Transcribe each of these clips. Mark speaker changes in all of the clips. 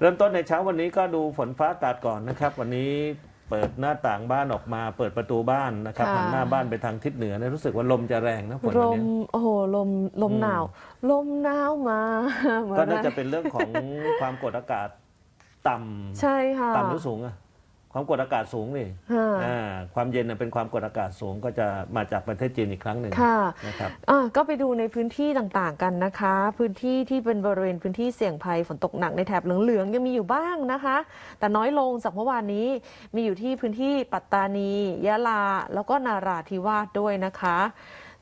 Speaker 1: เริ่มต้นในเช้าวันนี้ก็ดูฝนฟ้าอากาศก่อนนะครับ วันนี้เปิดหน้าต่างบ้านออกมาเปิดประตูบ้านนะครับ
Speaker 2: ค่ะ
Speaker 1: หันหน้าบ้านไปทางทิศเหนือเนี่ยรู้สึกว่าลมจะแรงนะฝน
Speaker 2: ล
Speaker 1: วัน
Speaker 2: ม
Speaker 1: นี้
Speaker 2: โอ้โหลมลม
Speaker 1: อืม
Speaker 2: หนาว ลมหนาวมาเหมือน
Speaker 1: ก็น่าจะ
Speaker 2: ไร
Speaker 1: เป็นเรื่องของความกดอากาศต่ำ
Speaker 2: ใช่ค่ะ
Speaker 1: ต่ำหรือสูงอะ ความกดอากาศสูงนี่
Speaker 2: ค่ะ
Speaker 1: อ่าความเย็นน่ะเป็นความกดอากาศสูงก็จะมาจากประเทศจีนอีกครั้งหนึ่ง
Speaker 2: ค่ะ
Speaker 1: นะครับ
Speaker 2: อะก็ไปดูในพื้นที่ต่างๆกันนะคะ พื้นที่ที่เป็นบริเวณพื้นที่เสี่ยงภัยฝนตกหนักในแถบเหลืองๆยังมีอยู่บ้างนะคะ แต่น้อยลงจากเมื่อวานนี้มีอยู่ที่พื้นที่ปัตตานียะลา แล้วก็นาราธิวาสด้วยนะคะ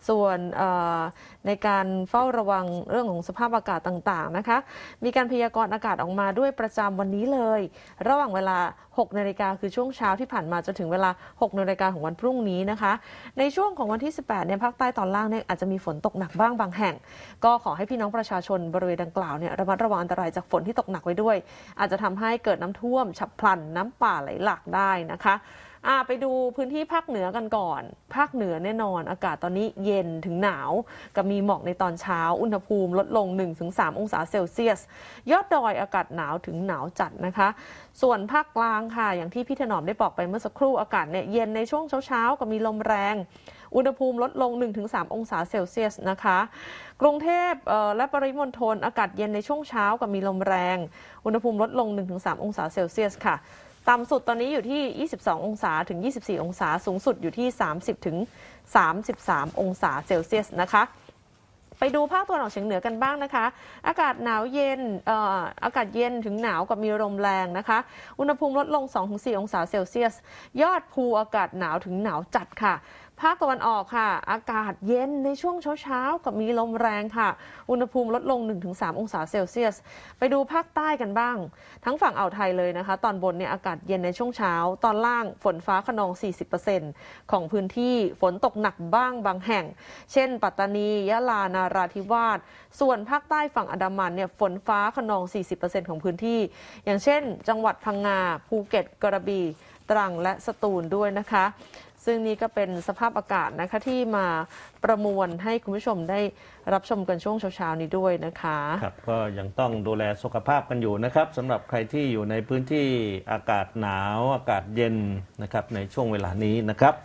Speaker 2: ส่วนในการเฝ้าระวังเรื่องของสภาพอากาศต่างๆนะคะ มีการพยากรณ์อากาศออกมาด้วยประจำวันนี้เลย ระหว่างเวลา 6 นาฬิกาคือช่วงเช้าที่ผ่านมาจนถึงเวลา 6 นาฬิกาของวันพรุ่งนี้นะคะ ในช่วงของวันที่ 18เนี่ยภาคใต้ตอนล่างเนี่ยอาจจะมีฝนตกหนักบ้างบางแห่ง ก็ขอให้พี่น้องประชาชนบริเวณดังกล่าวเนี่ยระมัดระวังอันตรายจากฝนที่ตกหนักไว้ด้วย อาจจะทำให้เกิดน้ำท่วม ฉับพลันน้ำป่าไหลหลากได้นะคะ อ่าไปดูพื้นที่ภาคเหนือกันก่อน ภาคเหนือแน่นอน อากาศตอนนี้เย็นถึงหนาว กับมีหมอกในตอนเช้า อุณหภูมิลดลง 1-3 องศาเซลเซียส ยอดดอยอากาศหนาวถึงหนาวจัดนะคะ ส่วนภาคกลางค่ะ อย่างที่พี่ถนอมได้บอกไปเมื่อสักครู่ อากาศเนี่ยเย็นในช่วงเช้าๆ กับมีลมแรง อุณหภูมิลดลง 1-3 องศาเซลเซียสนะคะ กรุงเทพและปริมณฑลอากาศเย็นในช่วงเช้ากับมีลมแรง อุณหภูมิลดลง 1-3 องศาเซลเซียสค่ะ ต่ำสุดตอนนี้อยู่ที่ 22 องศาถึง 24 องศา สูงสุดอยู่ที่ 30 ถึง 33 องศาเซลเซียสนะคะ ไปดูภาคตะวันออกเฉียงเหนือกันบ้างนะคะ อากาศหนาวเย็นออากาศเย็นถึงหนาวกับมีลมแรงนะคะ อุณหภูมิลดลง 2-4 องศาเซลเซียส ยอดภูอากาศหนาวถึงหนาวจัดค่ะ ภาคตะวันออกค่ะ อากาศเย็นในช่วงเช้าๆ กับมีลมแรงค่ะ อุณหภูมิลดลง 1-3 องศาเซลเซียส ไปดูภาคใต้กันบ้าง ทั้งฝั่งอ่าวไทยเลยนะคะ ตอนบนเนี่ยอากาศเย็นในช่วงเช้า ตอนล่างฝนฟ้าขนอง 40%ของพื้นที่ฝนตกหนักบ้างบางแห่ง เช่น ปัตตานี ยะลา นาราธิวาส ส่วนภาคใต้ฝั่งอันดามันเนี่ยฝนฟ้าขนอง 40%ของพื้นที่ อย่างเช่น จังหวัดพังงา ภูเก็ต กระบี่ตรังและสตูลด้วยนะคะ ซึ่งนี่ก็เป็นสภาพอากาศนะคะที่มาประมวลให้คุณผู้ชมได้รับชมกันช่วงเช้าๆนี้ด้วยนะคะ
Speaker 1: ครับก็ยังต้องดูแลสุขภาพกันอยู่นะครับสำหรับใครที่อยู่ในพื้นที่อากาศหนาว อากาศเย็นนะครับในช่วงเวลานี้นะครับ